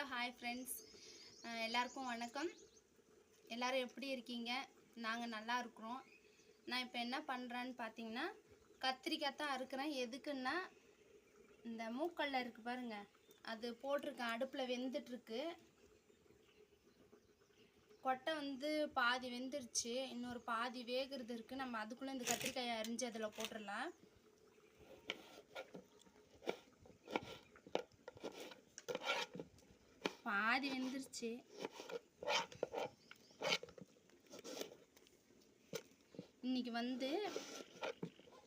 Hello hi friends எல்லாருக்கும் வணக்கம். எல்லாரும் எப்படி இருக்கீங்க? நாங்கள் நல்லா இருக்கிறோம். நான் இப்போ என்ன பண்ணுறேன்னு பார்த்தீங்கன்னா கத்திரிக்காய் தான் அறுக்கிறேன். எதுக்குன்னா இந்த மூக்கல்ல இருக்குது பாருங்க. அது போட்டிருக்கேன் அடுப்பில் வெந்துட்டுருக்கு. கொட்டை வந்து பாதி வெந்துருச்சு. இன்னொரு பாதி வேகிறது இருக்குது நம்ம அதுக்குள்ளே இந்த கத்திரிக்காயை அரிஞ்சு அதில் போட்டுடலாம் பாதி வெந்துருச்சு. இன்னைக்கு வந்து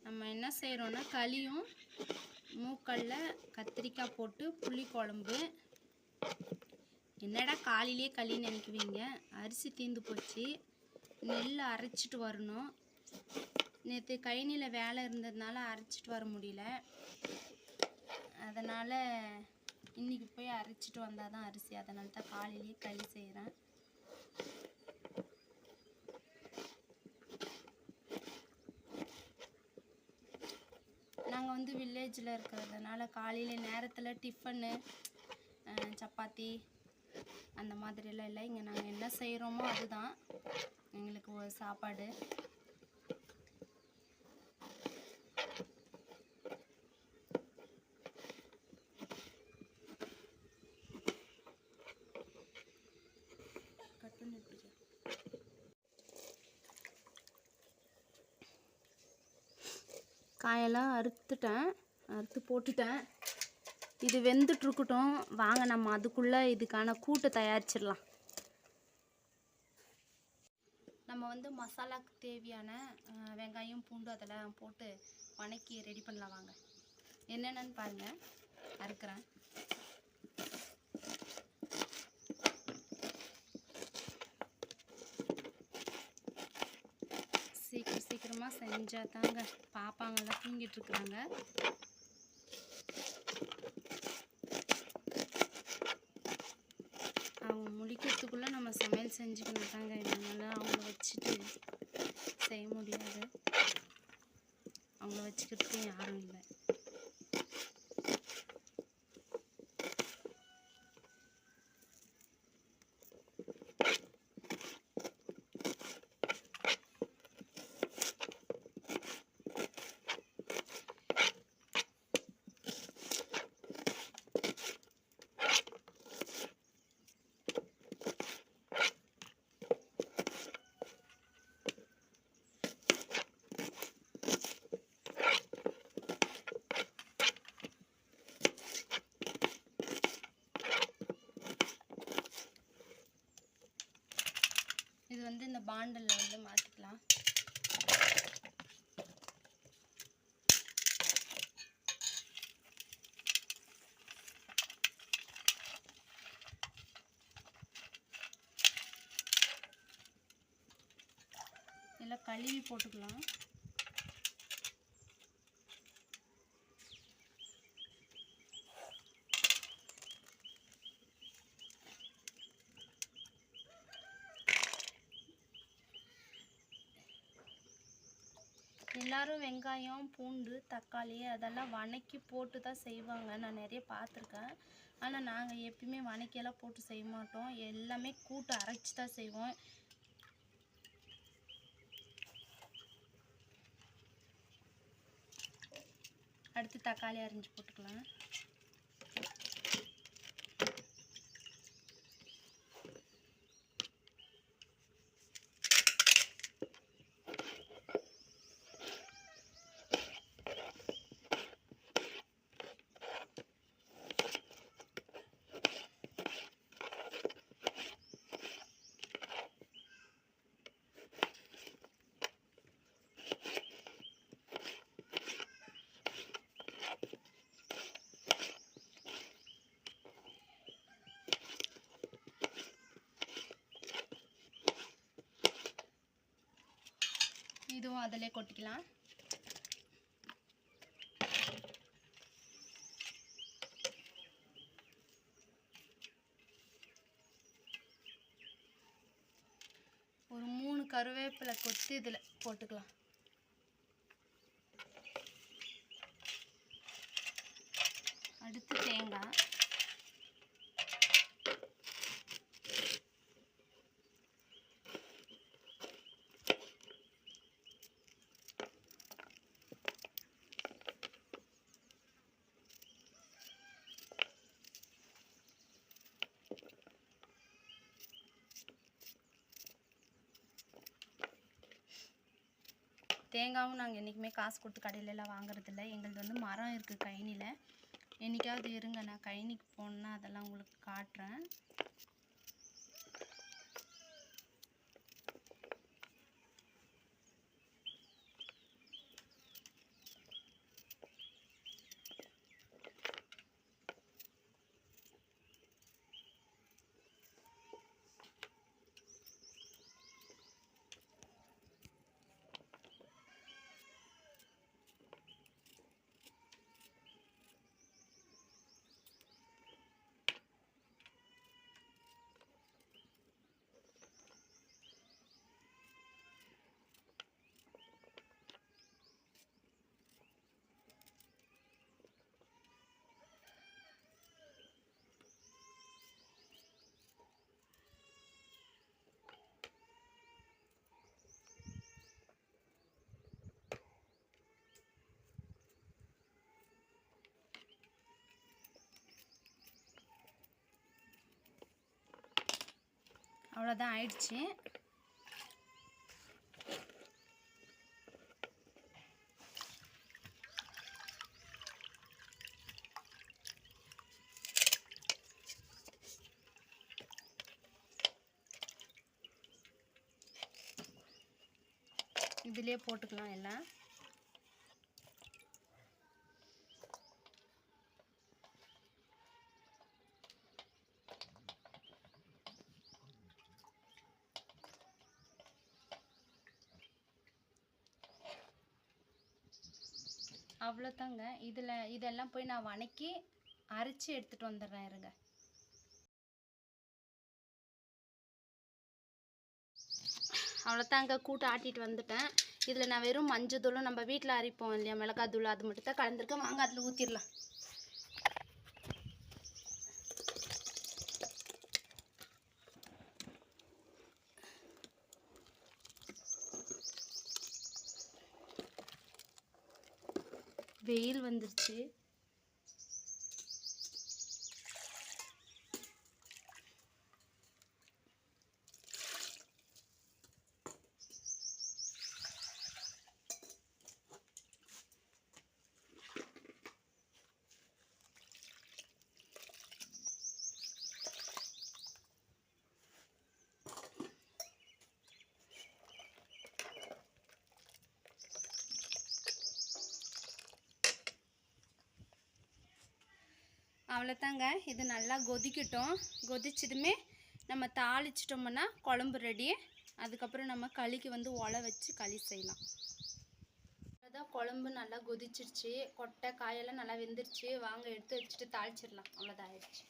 நம்ம என்ன செய்கிறோன்னா களியும் மூக்கல்ல கத்திரிக்காய் போட்டு புளி குழம்பு. என்னடா காலையிலே களின்னு நினைக்குவீங்க அரிசி தீந்து போச்சு. நெல் அரைச்சிட்டு வரணும். நேற்று கழனியில் வேலை இருந்ததுனால அரைச்சிட்டு வர முடியல. அதனால் இன்றைக்கி போய் அரைச்சிட்டு வந்தால் தான் அரிசி. அதனால தான் காலையிலேயே களி செய்கிறேன் நாங்கள் வந்து வில்லேஜில் இருக்கிறதுனால காலையில் நேரத்தில் டிஃபனு சப்பாத்தி அந்த மாதிரிலாம் இல்லை. இங்கே நாங்கள் என்ன செய்கிறோமோ அதுதான் எங்களுக்கு ஒரு சாப்பாடு கட் பண்ணி பிடிக்க நல்லா அறுத்துட்டேன். அறுத்து போட்டுட்டேன். இது வெந்துட்டுருக்கட்டும் வாங்க நம்ம அதுக்குள்ளே இதுக்கான கூட்டை தயாரிச்சிடலாம். நம்ம வந்து மசாலாக்கு தேவையான வெங்காயம் பூண்டு அதெல்லாம் போட்டு வணக்கி ரெடி பண்ணலாம் வாங்க. என்னென்னு பாருங்கள் அறுக்கிறேன். சீக்கிரம் செஞ்சால் தாங்க பாப்பாங்கெல்லாம் தூங்கிட்டு இருக்கிறாங்க அவங்க முடிக்கிறதுக்குள்ள நம்ம சமையல் செஞ்சுக்கணும் தாங்க. இதனால அவங்கள வச்சுட்டு செய்ய முடியாது. அவங்கள வச்சுக்கிறதுக்கு யாரும் இல்லை இது வந்து வந்து மாற்றிக்கலாம் எல்லாம் கழுவி போட்டுக்கலாம். எல்லாரும் வெங்காயம் பூண்டு தக்காளி அதெல்லாம் வணக்கி போட்டு தான் செய்வாங்க. நான் நிறைய பார்த்துருக்கேன். ஆனால் நாங்கள் எப்பயுமே வணக்கியெல்லாம் போட்டு செய்ய மாட்டோம். எல்லாமே கூட்டு அரைச்சி தான் செய்வோம். அடுத்து தக்காளி அரிஞ்சு போட்டுக்கலாம். இதுவும் அதிலே கொட்டிக்கலாம். ஒரு மூணு கருவேப்பிலை கொத்தி இதில் போட்டுக்கலாம். அடுத்து தேங்காய். தேங்காவும் நாங்கள் என்றைக்குமே காசு கொடுத்து கடையிலலாம் வாங்குறதில்ல. எங்களுது வந்து மரம் இருக்குது கைனியில் என்னைக்காவது இருங்க நான் கைனிக்கு போனேன்னா அதெல்லாம் உங்களுக்கு காட்டுறேன். அவ்வளோதான் ஆயிடுச்சு. இதிலே போட்டுக்கலாம் எல்லாம். அவ்வளோதாங்க. இதில் இதெல்லாம் போய் நான் வணக்கி அரைச்சி எடுத்துகிட்டு வந்துடுறேன் இருங்க. அவ்வளோதாங்க கூட்டு ஆட்டிட்டு வந்துட்டேன். இதில் நான் வெறும் மஞ்சள் தூளும் நம்ம வீட்டில் அரைப்போம் இல்லையா மிளகாய் தூள் அது மட்டும் தான் கலந்துருக்கேன் வாங்க அதில் ஊற்றிடலாம் வெயில் வந்துருச்சு. அவ்வளோதாங்க. இது நல்லா கொதிக்கட்டும். கொதிச்சதுமே நம்ம தாளிச்சிட்டோம்னா குழம்பு ரெடி அதுக்கப்புறம் நம்ம களிக்கு வந்து ஒலை வச்சு களி செய்யலாம். அதான் குழம்பு நல்லா கொதிச்சிருச்சு. கொட்டை காயெல்லாம் நல்லா வெந்துருச்சு. வாங்க எடுத்து வச்சுட்டு தாளிச்சிடலாம். அவ்வளோதான் ஆயிடுச்சு.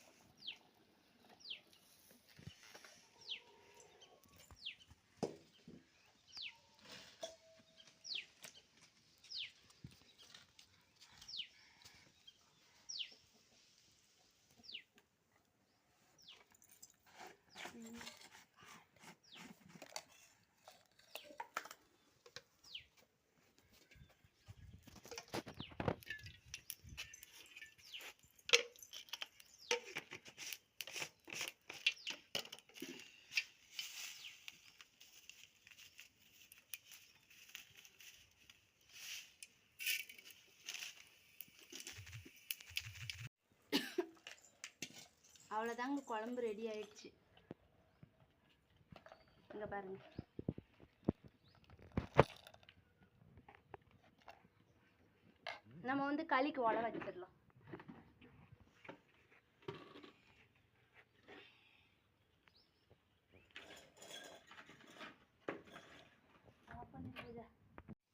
அவ்வளோதாங்க குழம்பு ரெடி ஆயிடுச்சு. இங்கே பாருங்க. நம்ம வந்து களிக்கு ஒலை வச்சிடலாம்.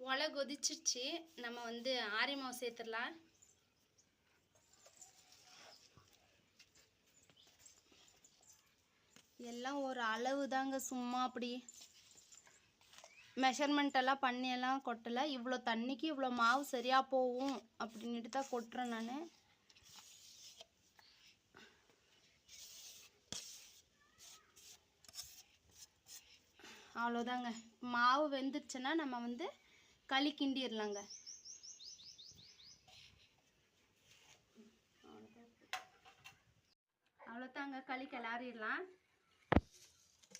ஒலை கொதிச்சிருச்சு. நம்ம வந்து ஆரி மாவு சேர்த்துடலாம். எல்லாம் ஒரு அளவு தாங்க சும்மா அப்படி. மெஷர்மெண்ட் எல்லாம் பண்ணி எல்லாம் கொட்டலை. இவ்வளோ தண்ணிக்கு இவ்வளோ மாவு சரியாக போகும் அப்படின்ட்டு தான் கொட்டுறேன் நான். அவ்வளோதாங்க மாவு வெந்துருச்சுன்னா நம்ம வந்து களி கிண்டிடலாங்க அவ்வளோதாங்க களி கிளறிடலாம்.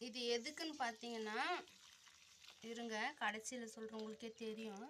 இது எதுக்குன்னு பார்த்தீங்கன்னா இருங்க கடைசியில் சொல்கிறேன் உங்களுக்கே தெரியும்.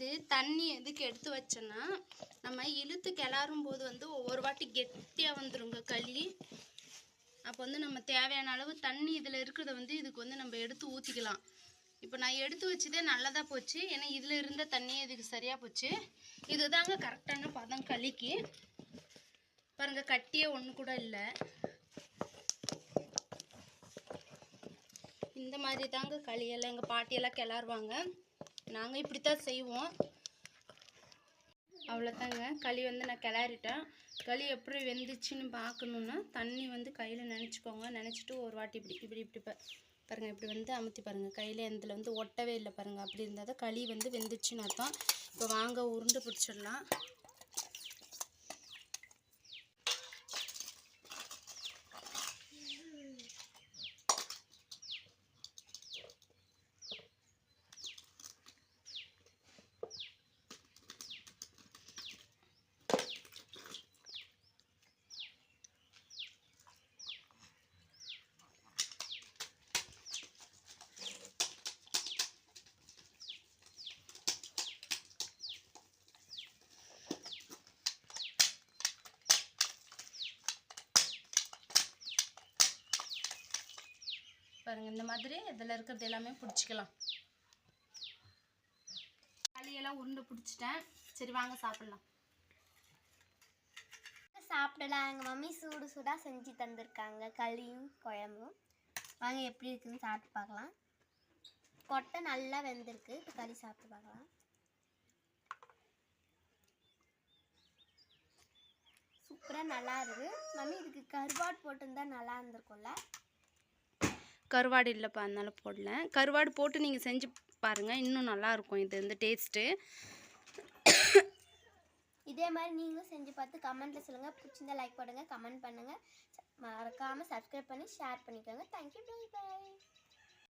இது தண்ணி எதுக்கு எடுத்து வச்சேன்னா நம்ம இழுத்து கிளறும் போது வந்து ஒவ்வொரு வாட்டி கெட்டியாக வந்துருங்க களி. அப்போ வந்து நம்ம தேவையான அளவு தண்ணி இதில் இருக்கிறத வந்து இதுக்கு வந்து நம்ம எடுத்து ஊற்றிக்கலாம் இப்போ நான் எடுத்து வச்சதே நல்லதாக போச்சு. ஏன்னா இதில் இருந்த தண்ணியே இதுக்கு சரியாக போச்சு. இதுதாங்க கரெக்டான பதம் களிக்கு. பாருங்க கட்டியே ஒன்று கூட இல்லை. இந்த மாதிரி தாங்க களியெல்லாம் எங்கள் பாட்டியெல்லாம் கிளறுவாங்க. நாங்கள் இப்படி தான் செய்வோம். அவ்வளோதாங்க களி வந்து நான் கிளறிட்டேன். களி எப்படி வெந்துச்சுன்னு பார்க்கணுன்னா தண்ணி வந்து கையில் நினச்சிக்கோங்க. நினச்சிட்டு ஒரு வாட்டி இப்படி இப்படி இப்படி பாருங்கள் இப்படி வந்து அமுத்தி பாருங்கள் கையில் இதில் வந்து ஒட்டவே இல்லை பாருங்கள் அப்படி இருந்தால் தான் களி வந்து வெந்துச்சுன்னு அர்த்தம். இப்போ வாங்க உருண்டு பிடிச்சிடலாம். பாருங்கள் இந்த மாதிரி இதில் இருக்கிறது எல்லாமே பிடிச்சிக்கலாம். களியெல்லாம் உருண்டை பிடிச்சிட்டேன். சரி வாங்க சாப்பிட்லாம். சாப்பிடலாம். எங்கள் மம்மி சூடு சூடாக செஞ்சு தந்திருக்காங்க. களியும் குழம்பும். வாங்க எப்படி இருக்குன்னு சாப்பிட்டு பார்க்கலாம். கொட்டை நல்லா வெந்திருக்கு. இப்போ களி சாப்பிட்டு பார்க்கலாம். சூப்பராக நல்லா இருக்கு. மம்மி இதுக்கு கருவாட் போட்டிருந்தா நல்லா இருந்திருக்கும்ல? கருவாடு இல்லைப்பா அதனால் போடல. கருவாடு போட்டு நீங்கள் செஞ்சு பாருங்கள் இன்னும் நல்லாயிருக்கும் இது வந்து டேஸ்ட்டு. இதே மாதிரி நீங்களும் செஞ்சு பார்த்து கமெண்ட்டில் சொல்லுங்கள் பிடிச்சிருந்தா லைக் பண்ணுங்கள் கமெண்ட் பண்ணுங்கள் மறக்காமல் சப்ஸ்கிரைப் பண்ணி ஷேர் பண்ணிக்கோங்க. Thank you bye bye